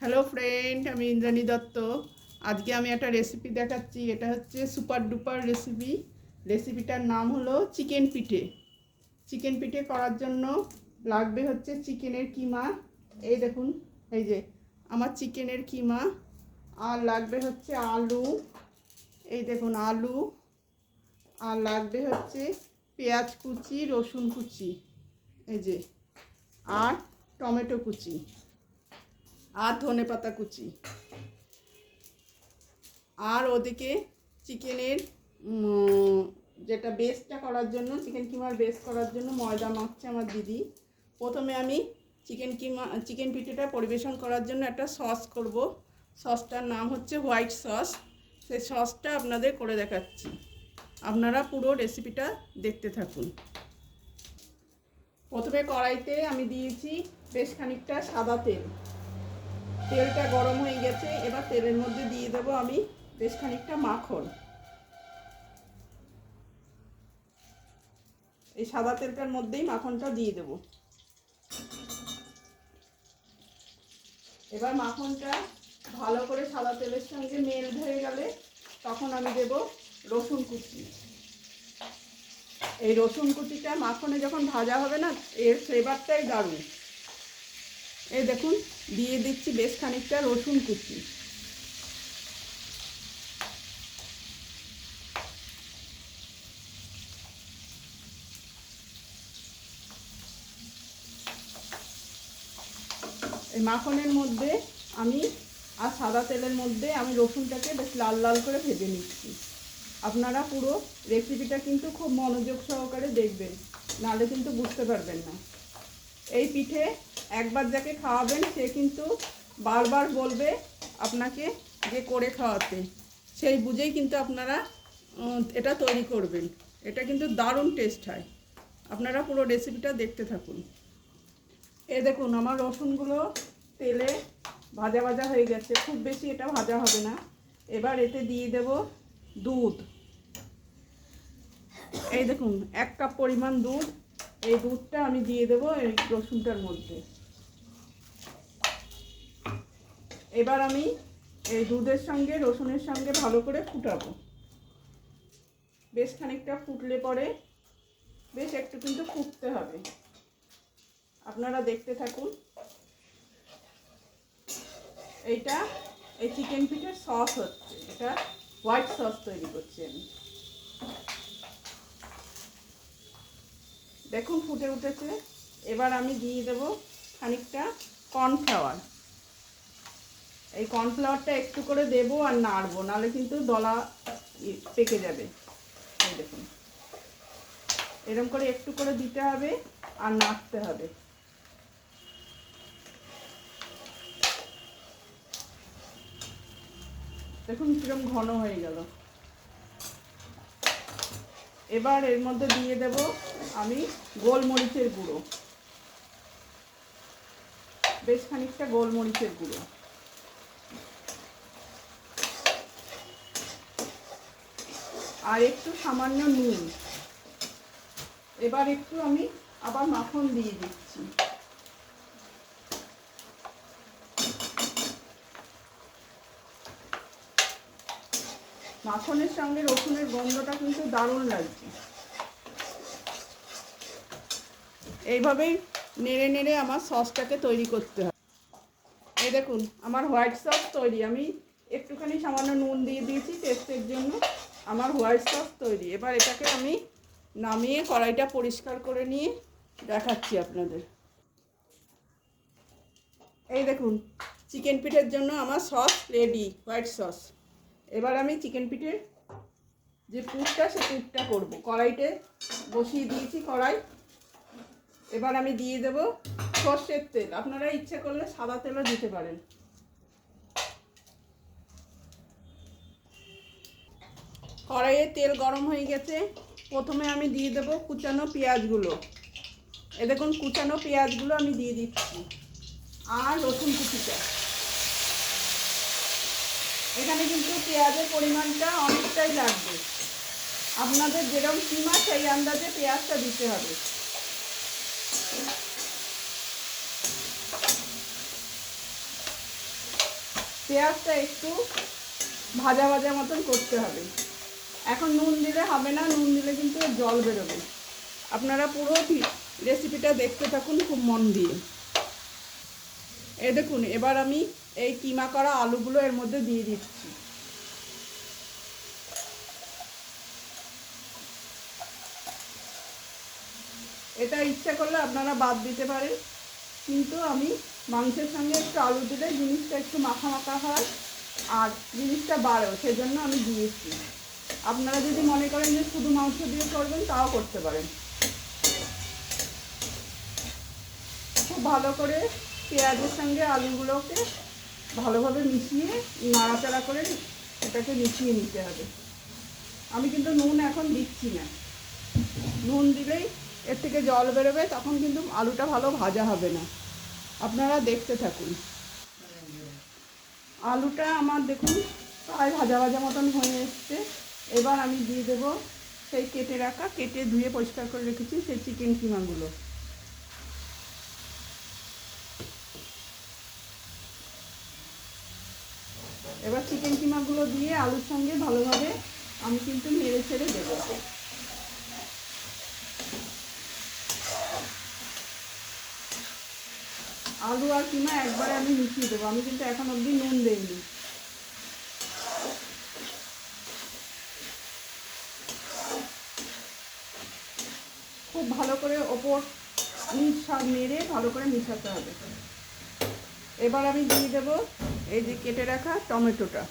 Hello friend আমি ইন্দ্রাণী দত্ত। আজকে আমি একটা রেসিপি দেখাচ্ছি। এটা হচ্ছে সুপার ডুপার রেসিপি রেসিপিটার নাম হলো চিকেন পিঠে। চিকেন পিঠে করার জন্য লাগবে হচ্ছে চিকেনের কিমা। এই দেখুন, এই যে আমার চিকেনের কিমা। আর লাগবে হচ্ছে আলু। এই দেখুন, আলু। আর লাগবে হচ্ছে পেঁয়াজ কুচি, রসুন কুচি। এই যে, আর টমেটো কুচি। আর ধনে পাতা কুচি। আর ওদিকে চিকেনের যেটা বেসটা করার জন্য চিকেন কিমার বেস করার জন্য ময়দা মাখছে আমার দিদি। প্রথমে আমি চিকেন কিমা চিকেন পিঠেটা পরিবেশন করার জন্য একটা সস করব। সসটার নাম হচ্ছে হোয়াইট সস সেই সসটা আপনাদের করে দেখাচ্ছি। আপনারা পুরো রেসিপিটা দেখতে থাকুন। প্রথমে কড়াইতে আমি দিয়েছি বেশ খানিকটা সাদা তেল। তেলটা গরম হয়ে গেছে, এবার তেলের মধ্যে দিয়ে দেবো আমি বেশ খানিকটা মাখন। এই সাদা তেলটার মধ্যেই মাখনটা দিয়ে দেবো। এবার মাখনটা ভালো করে সাদা তেলের সঙ্গে মেল হয়ে গেলে তখন আমি দেব রসুন কুচি। এই রসুন কুচিটা মাখনে যখন ভাজা হবে না, এর ফ্লেভারটাই দারুণ। এই দেখুন দিয়ে দিচ্ছি বেশ খানিকটা রসুন কুচি। মাখনের মধ্যে আমি আর সাদা তেলের মধ্যে আমি রসুনটাকে বেশ লাল লাল করে ভেজে নিচ্ছি। আপনারা পুরো রেসিপিটা কিন্তু খুব মনোযোগ সহকারে দেখবেন, নাহলে কিন্তু বুঝতে পারবেন না। এই পিঠে একবার যাকে খাওয়াবেন, সে কিন্তু বারবার বলবে আপনাকে যে করে খাওয়াতে। সেই বুঝেই কিন্তু আপনারা এটা তৈরি করবেন। এটা কিন্তু দারুণ টেস্ট হয়। আপনারা পুরো রেসিপিটা দেখতে থাকুন। এ দেখুন, আমার রসুনগুলো তেলে ভাজা ভাজা হয়ে গেছে। খুব বেশি এটা ভাজা হবে না। এবার এতে দিয়ে দেব দুধ। এই দেখুন, এক কাপ পরিমাণ দুধ। এই দুধটা আমি দিয়ে দেব এই রসুনটার মধ্যে। এবার আমি এই দুধের সঙ্গে, রসুনের সঙ্গে ভালো করে ফুটাবো। বেশ খানিকটা ফুটলে পরে বেশ একটু কিন্তু ফুটতে হবে। আপনারা দেখতে থাকুন। এইটা, এই চিকেন পিঠের সস হচ্ছে। এটা হোয়াইট সস তৈরি করছি আমি। দেখুন ফুটে উঠেছে। এবার আমি দিয়ে দেব খানিকটা কর্নফ্লাওয়ার এই কর্নফ্লাওয়ারটা একটু করে দেবো আর নাড়বো, নাহলে কিন্তু দলা পেকে যাবে। এই দেখুন। এরকম করে একটু করে দিতে হবে আর নাড়তে হবে। দেখুন কিরম ঘন হয়ে গেল। এবার এর মধ্যে দিয়ে দেব আমি গোলমরিচের গুঁড়ো। বেশ খানিকটা গোলমরিচের গুঁড়ো। আর একটু সামান্য নুন। এবার একটু আমি আবার মাখন দিয়ে দিচ্ছি। মাখনের সঙ্গে রসুনের গন্ধটা কিন্তু দারুণ লাগছে। এইভাবেই নেড়ে নেড়ে আমার সসটাকে তৈরি করতে হবে এই দেখুন, আমার হোয়াইট সস তৈরি। আমি একটুখানি সামান্য নুন দিয়ে দিয়েছি টেস্টের জন্য। আমার হোয়াইট সস তৈরি। এবার এটাকে আমি নামিয়ে কড়াইটা পরিষ্কার করে নিয়ে দেখাচ্ছি আপনাদের। এই দেখুন, চিকেন পিঠের জন্য আমার সস রেডি হোয়াইট সস। এবার আমি চিকেন পিঠের যে পুরটা, সে পুরটা করব। কড়াইতে বসিয়ে দিয়েছি কড়াই। এবার আমি দিয়ে দেব সর্ষের তেল। আপনারা ইচ্ছে করলে সাদা তেলও দিতে পারেন। কড়াইয়ে তেল গরম হয়ে গেছে। প্রথমে আমি দিয়ে দেব কুচানো পেঁয়াজগুলো। এ দেখুন, কুচানো পেঁয়াজগুলো আমি দিয়ে দিচ্ছি। আর রসুন কুচিটা। এখানে কিন্তু পেঁয়াজের পরিমাণটা অনেকটাই লাগবে। আপনাদের যেরকম কিমা সেই আন্দাজে পেঁয়াজটা দিতে হবে। পেঁয়াজটা একটু ভাজা ভাজা মতন করতে হবে। এখন নুন দিলে হবে না, নুন দিলে কিন্তু জল বেরোবে। আপনারা পুরো রেসিপিটা দেখতে থাকুন খুব মন দিয়ে। এ দেখুন, এবার আমি এই কিমা করা আলুগুলো এর মধ্যে দিয়ে দিচ্ছি। এটা ইচ্ছা করলে আপনারা বাদ দিতে পারেন, কিন্তু আমি মাংসের সঙ্গে একটু আলু দিলে জিনিসটা একটু মাখা মাখা হয়, আর জিনিসটা বাড়েও সেজন্য আমি দিয়েছি আপনারা যদি মনে করেন যে শুধু মাংস দিয়ে করবেন তাও করতে পারেন। খুব ভালো করে পেঁয়াজের সঙ্গে আলুগুলোকে ভালোভাবে মিশিয়ে নাড়াচাড়া করে এটাকে মিশিয়ে নিতে হবে। আমি কিন্তু নুন এখন দিচ্ছি না। নুন দিলেই এর থেকে জল বেরোবে, তখন কিন্তু আলুটা ভালো ভাজা হবে না। আপনারা দেখতে থাকুন। আলুটা আমার দেখুন, প্রায় ভাজা ভাজা মতন হয়ে এসছে। এবার আমি দিয়ে দেব সেই কেটে রাখা, কেটে ধুয়ে পরিষ্কার করে রেখেছি সেই চিকেন কিমাগুলো। এবার চিকেন কিমাগুলো দিয়ে আলুর সঙ্গে ভালোভাবে আমি কিন্তু নেড়ে ছেড়ে দেবো। আলু আর কিমা একবারে আমি মিশিয়ে দেবো, আমি কিন্তু এখন অবধি নুন দেইনি। খুব ভালো করে ওপর নিচ মেরে ভালো করে মিশাতে হবে। এবার আমি দিয়ে দেবো এই যে কেটে রাখা টমেটোটা।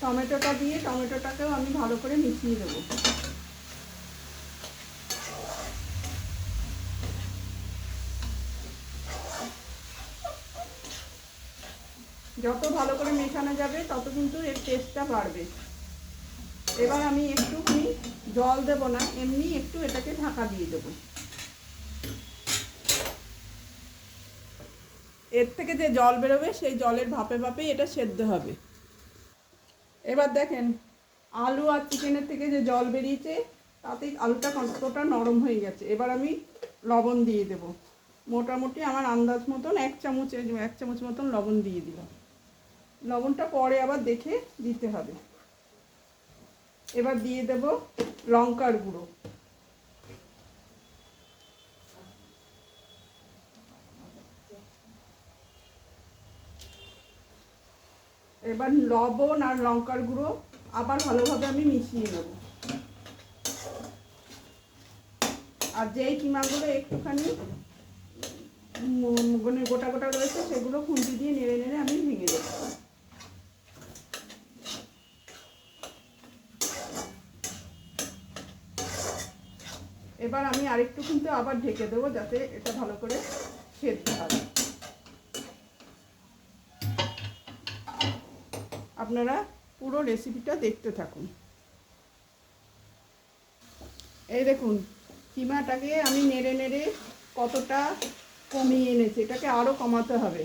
টমেটোটা দিয়ে টমেটোটাকেও আমি ভালো করে মিশিয়ে দেবো। যত ভালো করে মেশানো যাবে, তত কিন্তু এর টেস্টটা বাড়বে। এবার আমি একটুখানি জল দেব না, এমনি একটু এটাকে ঢাকা দিয়ে দেবো। এর থেকে যে জল বেরোবে, সেই জলের ভাপে ভাপেই এটা সেদ্ধ হবে। এবার দেখেন, আলু আর চিকেনের থেকে যে জল বেরিয়েছে তাতেই আলুটা কতটা নরম হয়ে গেছে। এবার আমি লবণ দিয়ে দেব। মোটামুটি আমার আন্দাজ মতন এক চামচ এক চামচ মতন লবণ দিয়ে দিলাম। লবণটা পরে আবার দেখে দিতে হবে। এবার দিয়ে দেব লঙ্কার গুঁড়ো। এবার লবণ আর লঙ্কার গুঁড়ো আবার ভালোভাবে আমি মিশিয়ে নেব। আর যেই কিমাগুলো একটুখানি মানে গোটা গোটা রয়েছে, সেগুলো খুন্তি দিয়ে নেড়ে নেড়ে আমি ভেঙে দেবো। এবার আমি আরেকটু কিন্তু আবার ঢেকে দেবো যাতে এটা ভালো করে সেদ্ধ হবে আপনারা পুরো রেসিপিটা দেখতে থাকুন। এই দেখুন, কিমাটাকে আমি নেড়ে নেড়ে কতটা কমিয়ে এনেছি, এটাকে আরও কমাতে হবে।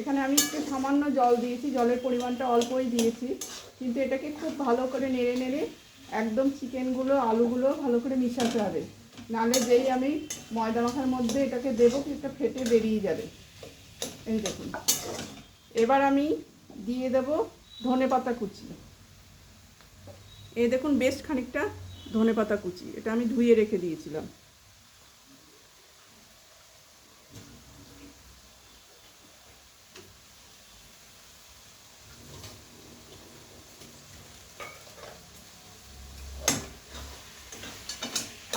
এখানে আমি একটু সামান্য জল দিয়েছি, জলের পরিমাণটা অল্পই দিয়েছি, কিন্তু এটাকে খুব ভালো করে নেড়ে নেড়ে একদম চিকেনগুলো আলুগুলো ভালো করে মিশাতে হবে। নাহলে যেই আমি ময়দা মাখার মধ্যে এটাকে দেবো এটা ফেটে বেরিয়ে যাবে। এই দেখুন। এবার আমি দিয়ে দেব ধনে পাতা কুচি। এ দেখুন, বেশ খানিকটা ধনে পাতা কুচি। এটা আমি ধুয়ে রেখে দিয়েছিলাম।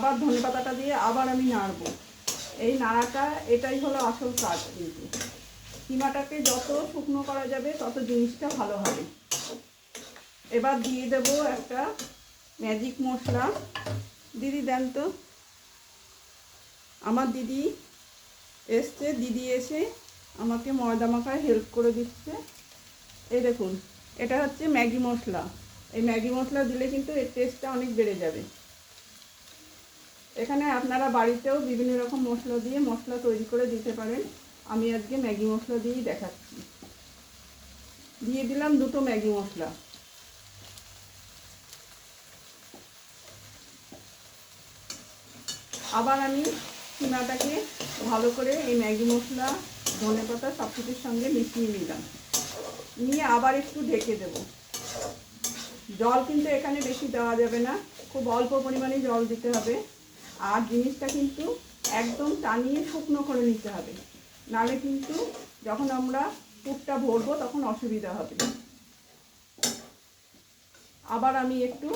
আবার ধনে পাতাটা দিয়ে আবার আমি নাড়বো। এই নাড়াটা, এটাই হলো আসল কাজ কিন্তু। কিমাটাকে যত শুকনো করা যাবে, তত জিনিসটা ভালো হবে। এবার দিয়ে দেব একটা ম্যাজিক মশলা। দিদি, দেন তো। আমার দিদি এসছে, দিদি এসে আমাকে ময়দা মাখায় হেল্প করে দিচ্ছে। এই দেখুন, এটা হচ্ছে ম্যাগি মশলা। এই ম্যাগি মশলা দিলে কিন্তু এর টেস্টটা অনেক বেড়ে যাবে। এখানে আপনারা বাড়িতেও বিভিন্ন রকম মশলা দিয়ে মশলা তৈরি করে দিতে পারেন। আমি আজকে ম্যাগি মশলা দিয়েই দেখাচ্ছি। দিয়ে দিলাম দুটো ম্যাগি মশলা। আবার আমি কিমাটাকে ভালো করে এই ম্যাগি মশলা, ধনে পাতা সব কিছুর সঙ্গে মিশিয়ে নিলাম। নিয়ে আবার একটু ঢেকে দেব। জল কিন্তু এখানে বেশি দেওয়া যাবে না। খুব অল্প পরিমাণে জল দিতে হবে। আর জিনিসটা কিন্তু একদম টানিয়ে শুকনো করে নিতে হবে। নাহলে কিন্তু যখন আমরা পুরটা ভরবো তখন অসুবিধা হবে। আবার আমি একটু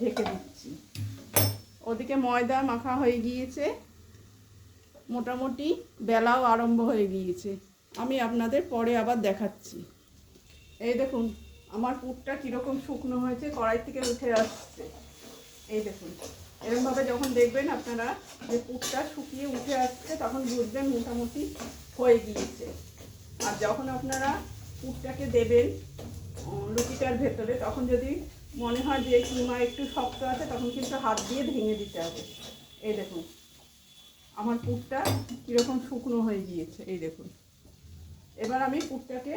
ঢেকে দিচ্ছি। ওদিকে ময়দা মাখা হয়ে গিয়েছে। মোটামুটি বেলাও আরম্ভ হয়ে গিয়েছে। আমি আপনাদের পরে আবার দেখাচ্ছি। এই দেখুন, আমার পুরটা কীরকম শুকনো হয়েছে, কড়াই থেকে উঠে আসছে। এই দেখুন। এরকমভাবে যখন দেখবেন আপনারা যে পুরটা শুকিয়ে উঠে আসছে, তখন বুঝবেন মোটামুটি হয়ে গিয়েছে। আর যখন আপনারা পুরটাকে দেবেন লুচিটার ভেতরে, তখন যদি মনে হয় যে কিমা একটু শক্ত আছে, তখন কিন্তু হাত দিয়ে ভেঙে দিতে হবে। এই দেখুন, আমার পুরটা কীরকম শুকনো হয়ে গিয়েছে, এই দেখুন। এবার আমি পুরটাকে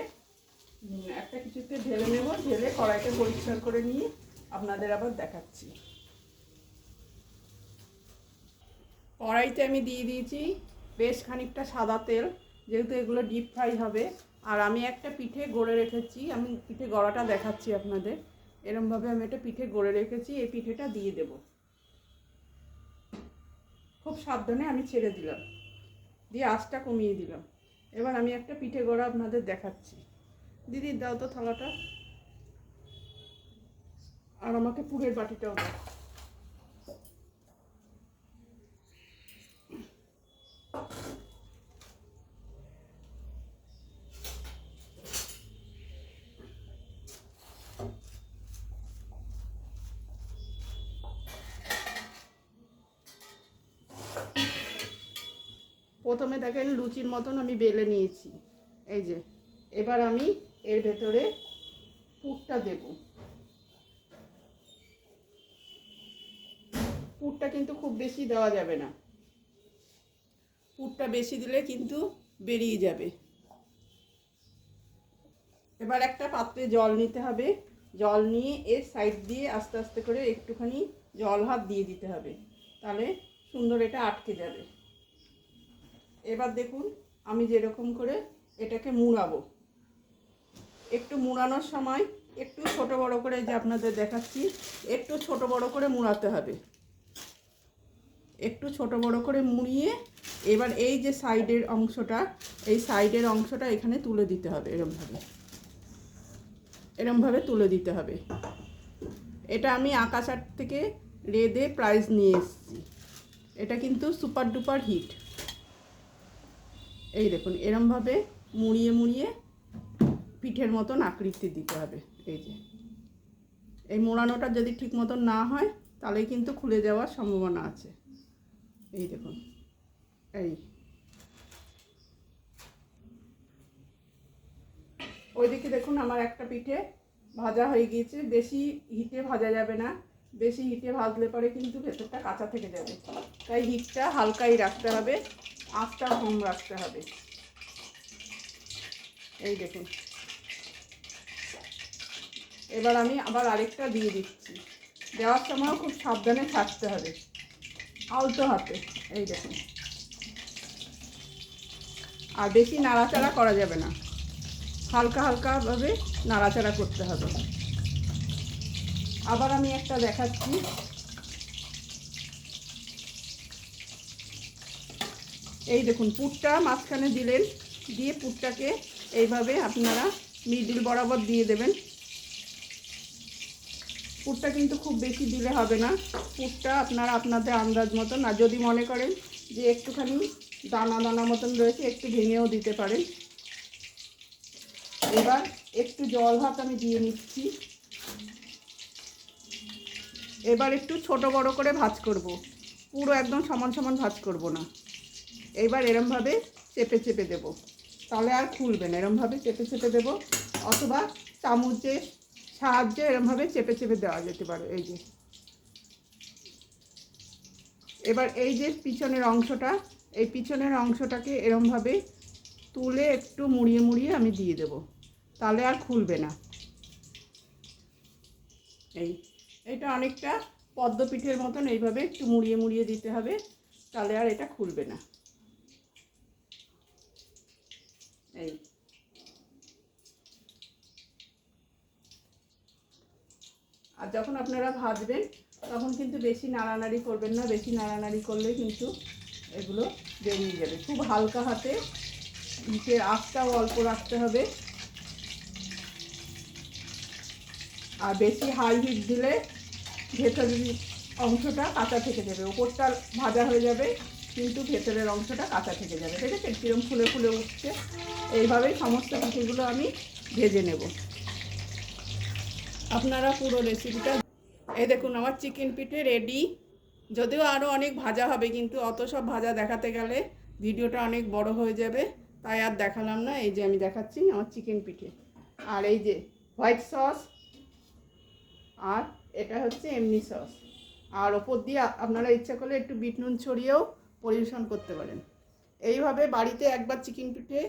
একটা কিছুতে ঢেলে নেব, ঢেলে কড়াইটা পরিষ্কার করে নিয়ে আপনাদের আবার দেখাচ্ছি। কড়াইতে আমি দিয়ে দিয়েছি বেশ খানিকটা সাদা তেল, যেহেতু এগুলো ডিপ ফ্রাই হবে। আর আমি একটা পিঠে গড়ে রেখেছি, আমি পিঠে গড়াটা দেখাচ্ছি আপনাদের। এরমভাবে আমি একটা পিঠে গড়ে রেখেছি, এই পিঠেটা দিয়ে দেব। খুব সাবধানে আমি ছেড়ে দিলাম, দিয়ে আঁচটা কমিয়ে দিলাম। এবার আমি একটা পিঠে গড়া আপনাদের দেখাচ্ছি। দিদি, দাও তো থালাটা। আর আমাকে পুরের বাটিটাও দাও। প্রথমে দেখেন লুচির মতন আমি বেলে নিয়েছি। এই যে, এবার আমি এর ভেতরে পুরটা দেব। পুরটা কিন্তু খুব বেশি দেওয়া যাবে না। পুরটা বেশি দিলে কিন্তু বেরিয়ে যাবে। এবার একটা পাত্রে জল নিতে হবে। জল নিয়ে এর সাইড দিয়ে আস্তে আস্তে করে একটুখানি জল হাত দিয়ে দিতে হবে। তাহলে সুন্দর এটা আটকে যাবে। এবার দেখুন, আমি যেরকম করে এটাকে মুড়াবো। একটু মুড়ানোর সময় একটু ছোট বড় করে যে আপনাদের দেখাচ্ছি, একটু ছোট বড় করে মুড়াতে হবে। একটু ছোট বড় করে মুড়িয়ে এবার এই যে সাইডের অংশটা, এই সাইডের অংশটা এখানে তুলে দিতে হবে এরমভাবে। এরমভাবে তুলে দিতে হবে। এটা আমি আকাশার থেকে রেদে প্রাইজ নিয়ে এসেছি। এটা কিন্তু সুপার ডুপার হিট এই দেখুন, এরমভাবে মুড়িয়ে মুড়িয়ে পিঠের মতন আকৃতি দিতে হবে, এই যে। এই মোড়ানোটা যদি ঠিক মতন না হয়, তাহলে কিন্তু খুলে যাওয়ার সম্ভাবনা আছে। এই দেখুন, এই। ওইদিকে দেখুন, আমার একটা পিঠে ভাজা হয়ে গিয়েছে, বেশি হিটে ভাজা যাবে না। বেশি হিটে ভাজলে পরে কিন্তু ভেতরটা কাঁচা থেকে যাবে। তাই হিটটা হালকাই রাখতে হবে, আঁচটা কম রাখতে হবে। এই দেখুন। এবার আমি আবার আরেকটা দিয়ে দিচ্ছি। দেওয়ার সময়ও খুব সাবধানে থাকতে হবে। আলতো হাতে, এই দেখুন। আর বেশি নাড়াচাড়া করা যাবে না। হালকা হালকাভাবে নাড়াচাড়া করতে হবে। আবার আমি একটা দেখাচ্ছি। এই দেখুন, পুরটা মাঝখানে দিলেন, দিয়ে পুরটাকে এইভাবে আপনারা মিডিল বরাবর দিয়ে দেবেন। পুরটা কিন্তু খুব বেশি দিলে হবে না। পুরটা আপনারা আপনাদের আন্দাজ মতন, আর যদি মনে করেন যে একটুখানি দানা দানা মতন রয়েছে, একটু ভেঙেও দিতে পারেন। এবার একটু জল ভাত আমি দিয়ে নিচ্ছি। এবার একটু ছোট বড় করে ভাজ করব। পুরো একদম সমান সমান ভাজ করব না। এইবার এরমভাবে চেপে চেপে দেব। তাহলে আর খুলবে না। এরমভাবে চেপে চেপে দেব। অথবা চামচের সাহায্যে এরমভাবে চেপে চেপে দেওয়া যেতে পারে। এই যে। এবার এই যে পিছনের অংশটা, এই পিছনের অংশটাকে এরমভাবে তুলে একটু মুড়িয়ে মুড়িয়ে আমি দিয়ে দেব। তাহলে আর খুলবে না। এই। এটা অনেকটা পদ্ম পিঠের মতন এইভাবে একটু মুড়িয়ে মুড়িয়ে দিতে হবে, তাহলে আর এটা খুলবে না। এই। আর যখন আপনারা ভাজবেন, তখন কিন্তু বেশি নাড়ানাড়ি করবেন না, বেশি নাড়ানাড়ি করলে কিন্তু এগুলো বেরিয়ে যাবে। খুব হালকা হাতে নিচের আঁকটাও অল্প রাখতে হবে। আর বেশি হাই হিট দিলে ভেতরের অংশটা কাঁচা থেকে যাবে। ওপরটা ভাজা হয়ে যাবে, কিন্তু ভেতরের অংশটা কাঁচা থেকে যাবে। দেখেছেন কিরম ফুলে ফুলে উঠছে, এইভাবেই সমস্ত পিঠেগুলো আমি ভেজে নেব। আপনারা পুরো রেসিপিটা এই দেখুন, আমার চিকেন পিঠে রেডি যদিও আরও অনেক ভাজা হবে, কিন্তু অত সব ভাজা দেখাতে গেলে ভিডিওটা অনেক বড় হয়ে যাবে। তাই আর দেখালাম না, এই যে আমি দেখাচ্ছি আমার চিকেন পিঠে। আর এই যে হোয়াইট সস আর এটা হচ্ছে এমনি সস। আর ওপর দিয়ে আপনারা ইচ্ছা করলে একটু বিট নুন ছড়িয়েও পরিবেশন করতে পারেন। এইভাবে বাড়িতে একবার চিকেন পিঠে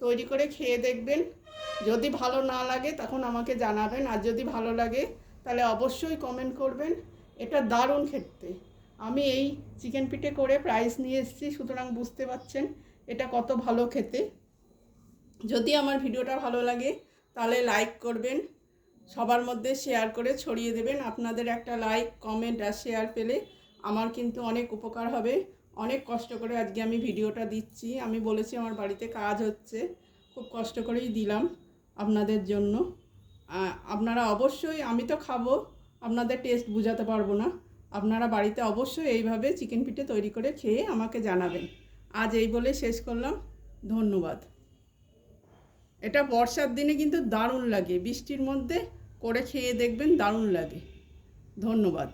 তৈরি করে খেয়ে দেখবেন। যদি ভালো না লাগে তখন আমাকে জানাবেন। আর যদি ভালো লাগে তাহলে অবশ্যই কমেন্ট করবেন। এটা দারুণ খেতে। আমি এই চিকেন পিঠে করে প্রাইস নিয়ে এসেছি, সুতরাং বুঝতে পারছেন এটা কত ভালো খেতে। যদি আমার ভিডিওটা ভালো লাগে তাহলে লাইক করবেন। সবার মধ্যে শেয়ার করে ছড়িয়ে দেবেন। আপনাদের একটা লাইক কমেন্ট আর শেয়ার পেলে আমার কিন্তু অনেক উপকার হবে। অনেক কষ্ট করে আজকে আমি ভিডিওটা দিচ্ছি। আমি বলেছি আমার বাড়িতে কাজ হচ্ছে। খুব কষ্ট করেই দিলাম আপনাদের জন্য। আপনারা অবশ্যই, আমি তো খাব, আপনাদের টেস্ট বোঝাতে পারব না। আপনারা বাড়িতে অবশ্যই এইভাবে চিকেন পিঠে তৈরি করে খেয়ে আমাকে জানাবেন। আজ এই বলে শেষ করলাম। ধন্যবাদ। এটা বর্ষার দিনে কিন্তু দারুণ লাগে। বৃষ্টির মধ্যে করে খেয়ে দেখবেন দারুণ লাগে। ধন্যবাদ।